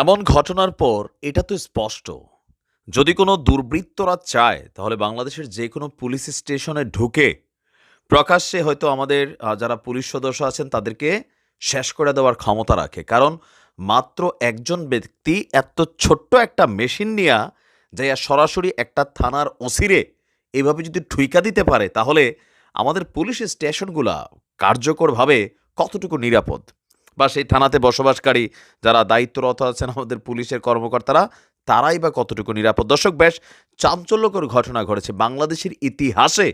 এমন ঘটনার পর এটা তো স্পষ্ট। যদি কোনো দুর্বৃত্তরা চায়, তাহলে বাংলাদেশের যে কোনো পুলিশ স্টেশনে ঢুকে প্রকাশ্যে হয়তো আমাদের যারা পুলিশ সদস্য আছেন, তাদেরকে শেষ করে দেওয়ার ক্ষমতা রাখে। কারণ মাত্র একজন ব্যক্তি এত ছোট্ট একটা মেশিন নিয়ে যাইয়া সরাসরি একটা থানার ওসিরে এভাবে যদি ঠুইকা দিতে পারে, তাহলে আমাদের পুলিশ স্টেশনগুলা কার্যকরভাবে কতটুকু নিরাপদ? বা সেই থানাতে বসবাসকারী যারা দায়িত্বরত আছেন আমাদের পুলিশের কর্মকর্তারা, তারাই বা কতটুকু নিরাপদ? দর্শক, বেশ চাঞ্চল্যকর ঘটনা ঘটেছে বাংলাদেশের ইতিহাসে।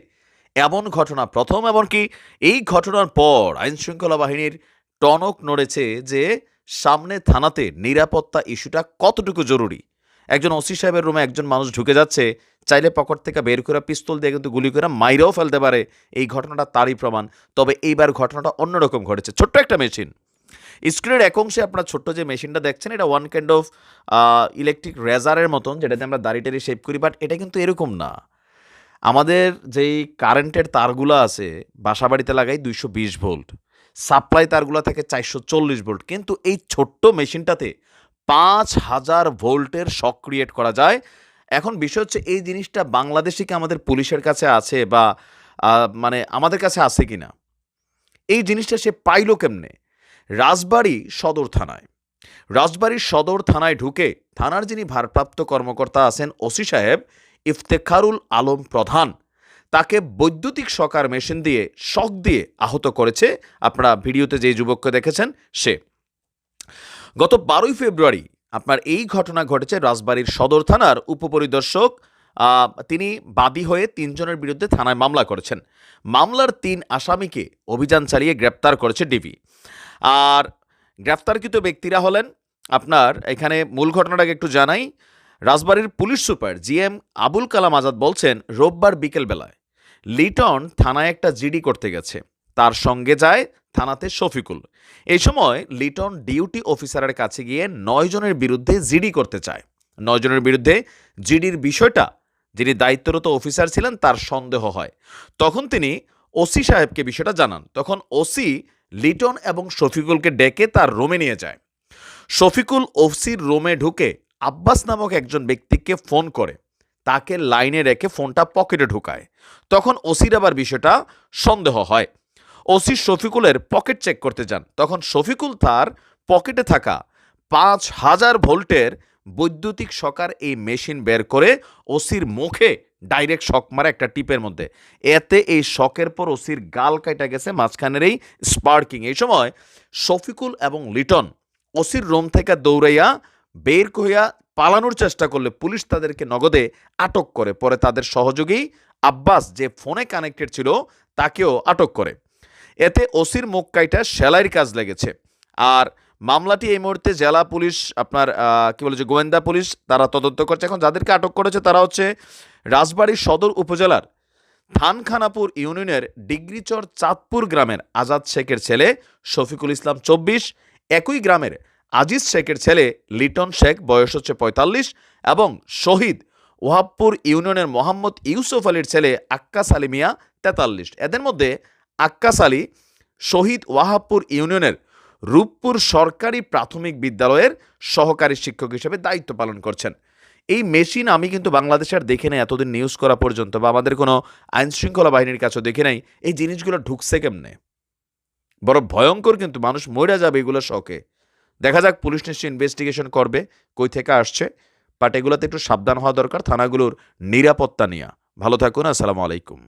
এমন ঘটনা প্রথম, এমনকি এই ঘটনার পর আইনশৃঙ্খলা বাহিনীর টনক নড়েছে যে সামনে থানাতে নিরাপত্তা ইস্যুটা কতটুকু জরুরি? একজন ওসি সাহেবের রুমে একজন মানুষ ঢুকে যাচ্ছে, চাইলে পকেট থেকে বের করে পিস্তল দিয়ে কিন্তু গুলি করে মাইরেও ফেলতে পারে। এই ঘটনাটা তারই প্রমাণ। তবে এইবার ঘটনাটা অন্যরকম ঘটেছে। ছোট্ট একটা মেশিন। স্ক্রিনের এক অংশে আপনার ছোট্ট যে মেশিনটা দেখছেন, এটা ওয়ান কাইন্ড অফ ইলেকট্রিক রেজারের মতন, যেটাতে আমরা দাড়ি টাড়ি শেভ করি বাট এটা কিন্তু এরকম না। আমাদের যেই কারেন্টের তারগুলো আছে বাসা বাড়িতে লাগাই দুইশো বিশ ভোল্ট সাপ্লাই তারগুলো থাকে চারশো চল্লিশ ভোল্ট কিন্তু এই ছোট্ট মেশিনটাতে পাঁচ হাজার ভোল্টের শক ক্রিয়েট করা যায়। এখন বিষয় হচ্ছে, এই জিনিসটা বাংলাদেশে কি আমাদের পুলিশের কাছে আছে বা মানে আমাদের কাছে আছে কি না এই জিনিসটা সে পাইলো কেমনে? রাজবাড়ী সদর থানায়। রাজবাড়ির সদর থানায় ঢুকে থানার যিনি ভারপ্রাপ্ত কর্মকর্তা আছেন ওসি সাহেব ইফতেখারুল আলম প্রধান, তাকে বৈদ্যুতিক শকার মেশিন দিয়ে, শক দিয়ে আহত করেছে। আপনারা ভিডিওতে যে যুবককে দেখেছেন, সে। গত বারোই ফেব্রুয়ারি আপনার এই ঘটনা ঘটেছে রাজবাড়ির সদর থানার উপপরিদর্শক তিনি বাদী হয়ে তিনজনের বিরুদ্ধে থানায় মামলা করেছেন। মামলার তিন আসামিকে অভিযান চালিয়ে গ্রেপ্তার করেছে ডিবি। আর গ্রেপ্তারকৃত ব্যক্তিরা হলেন আপনার, এখানে মূল ঘটনাটাকে একটু জানাই, রাজবাড়ির police super GM Abul Kalam Azad বলছেন, রোববার বিকেলবেলায় লিটন থানায় একটা জিডি করতে গেছে। তার সঙ্গে যায় থানাতে শফিকুল। এই সময় লিটন ডিউটি অফিসারের কাছে গিয়ে নয় জনের বিরুদ্ধে জিডি করতে চায়। নয় জনের বিরুদ্ধে জিডির বিষয়টা, যিনি দায়িত্বরত অফিসার ছিলেন, তার সন্দেহ হয়। তখন তিনি ওসি সাহেবকে বিষয়টা জানান। তখন ওসি লিটন এবং শফিকুলকে ডেকে তার রুমে নিয়ে যায়। শফিকুল ওসির রুমে ঢুকে আব্বাস নামক একজন ব্যক্তিকে ফোন করে। তাকে লাইনে রেখে ফোনটা পকেটে ঢুকায়। তখন ওসির আবার বিষয়টা সন্দেহ হয়। ওসি শফিকুলের পকেট চেক করতে যান। তখন শফিকুল তার পকেটে থাকা পাঁচ হাজার ভোল্টের বৈদ্যুতিক সকার এই মেশিন বের করে ওসির মুখে ডাইরেক্ট শক মারা একটা টিপের মধ্যে। এতে এই শকের পর ওসির গাল কাটা গেছে মাঝখানের এই স্পার্কিং। এই সময় শফিকুল এবং লিটন ওসির রুম থেকে দৌড়াইয়া বের কইয়া পালানোর চেষ্টা করলে পুলিশ তাদেরকে নগদে আটক করে। পরে তাদের সহযোগী আব্বাস যে ফোনে কানেক্টেড ছিল, তাকেও আটক করে। এতে ওসির মুখ কাইটা সেলাইয়ের কাজ লেগেছে। আর মামলাটি এই মুহূর্তে জেলা পুলিশ, আপনার কি বলে যে, গোয়েন্দা পুলিশ, তারা তদন্ত করছে। এখন যাদেরকে আটক করেছে তারা হচ্ছে রাজবাড়ী সদর উপজেলার থানখানাপুর ইউনিয়নের ডিগ্রিচর চাঁদপুর গ্রামের আজাদ শেখের ছেলে শফিকুল ইসলাম চব্বিশ, একই গ্রামের আজিজ শেখের ছেলে লিটন শেখ, বয়স হচ্ছে পঁয়তাল্লিশ, এবং শহীদ ওহাবপুর ইউনিয়নের মোহাম্মদ ইউসুফ আলীর ছেলে আক্কাস আলী মিয়া তেতাল্লিশ। এদের মধ্যে আক্কাস আলী, শহীদ ওয়াহাবপুর ইউনিয়নের রূপপুর সরকারি প্রাথমিক বিদ্যালয়ের সহকারী শিক্ষক হিসেবে দায়িত্ব পালন করছেন। এই মেশিন আমি কিন্তু বাংলাদেশের দেখে নাই এতদিন নিউজ করা পর্যন্ত বা আমাদের কোনো আইনশৃঙ্খলা বাহিনীর কাছেও দেখে নাই। এই জিনিসগুলো ঢুকছে কেমনে? বড় ভয়ঙ্কর কিন্তু মানুষ মরে যাবে এগুলো শখে। দেখা যাক, পুলিশ নিশ্চয়ই ইনভেস্টিগেশন করবে, কই থেকে আসছে। বাট এগুলোতে একটু সাবধান হওয়া দরকার, থানাগুলোর নিরাপত্তা নিয়ে। ভালো থাকুন, আসসালামু আলাইকুম।